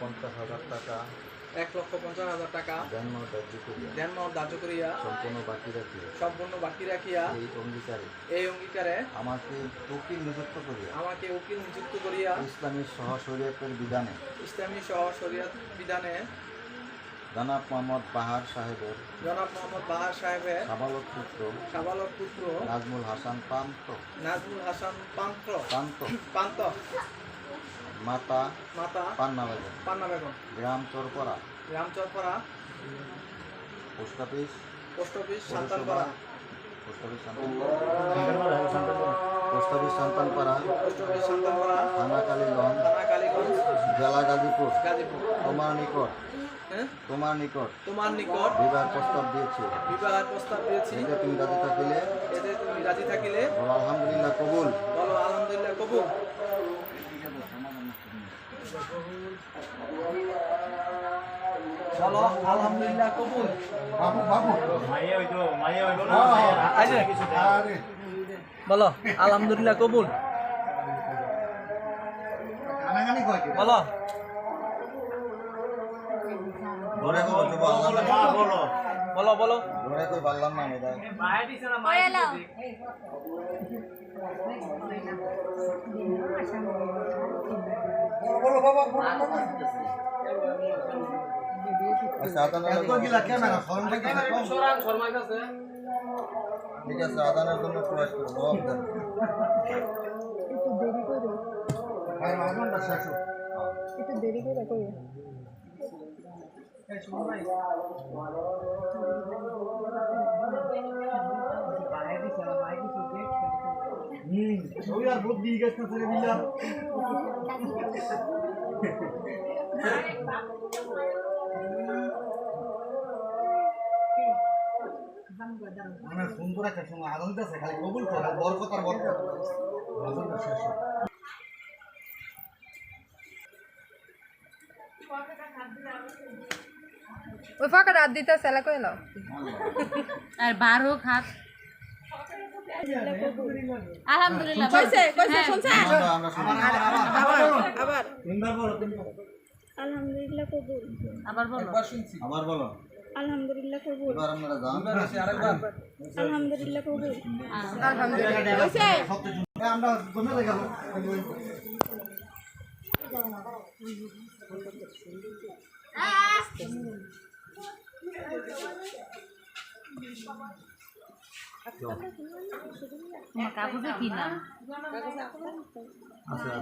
পঞ্চাশ হাজার টাকা। এক লক্ষ পঞ্চাশ হাজার টাকা। জন্ম ধার্য করিয়া। ধ্যানমত ধার্য করিয়া। সম্পূর্ণ বাকি রাখিয়া। সম্পূর্ণ বাকি রাখিয়া। এই অঙ্গীকারে। এই অঙ্গীকারে আমাকে উকিল নিযুক্ত করিয়া। আমাকে উকিল নিযুক্ত করিয়া। ইসলামী সহ শরীয়তের বিধানে। ইসলামী সহ শরিয়ত বিধানে। জনাব মোহাম্মদ বাহার সাহেবের। জনাব মোহাম্মদ বাহার সাহেবের। সাবালক পুত্র। সাবালক পুত্র। নাজমুল হাসান পান্ত নাজমুল হাসান পান্ত্র পান্ত পান্ত মাতা মাতা পান্না বেগম। পান্না বেগম। গ্রাম Charpara. Post office. Post office Santanpara post office Santanpara post office Santanpara post office Santanpara থানা কালীগঞ্জ থানা কালীগঞ্জ জেলা গাজীপুর। গাজীপুর। তোমার নিকট। হ্যাঁ? তোমার নিকট। তোমার নিকট। বিবাহ প্রস্তাব দিয়েছি। বিবাহের প্রস্তাব দিয়েছি। এতে তুমি রাজি থাকিলে। এতে তুমি রাজি থাকিলে। বলো আলহামদুলিল্লাহ কবুল। বলো আলহামদুলিল্লাহ কবুল। বলো আলহামদুলিল্লাহ কবুল। বলো আলহামদুলিল্লাহ কবুল। বলো। ঘরে কো বাল্লাম বলো। বলো ঘরে কো বাল্লাম না মেদা করে লাও আচ্ছা আদানের এত গিলা ক্যামেরা ফর্ম থেকে ঠিক আছে আদানের জন্য প্রয়াস করো জবাব দেন একটু দেরি করে ভাই রহমানটা শেষ হোক। একটু দেরি করে করে মানে সুন্দর একটা সময় আনন্দ আছে খালি কবুল করে বরকত আর বরকত। আদানটা শেষ হোক। ওই ফাঁকা রাত দিতে সেলা করে লাও আর বারো খাত। আলহামদুলিল্লাহ। কইছে কইছে শুনছে আমরা আমরা শুনি। আবার আবার। আলহামদুলিল্লাহ কবুল। আবার বলো। আবার বলো। আলহামদুলিল্লাহ কবুল। এবার যান আলহামদুলিল্লাহ কবুল। আলহামদুলিল্লাহ। কইছে? আমরা জমে Nah, kamu tuh gina. Asal.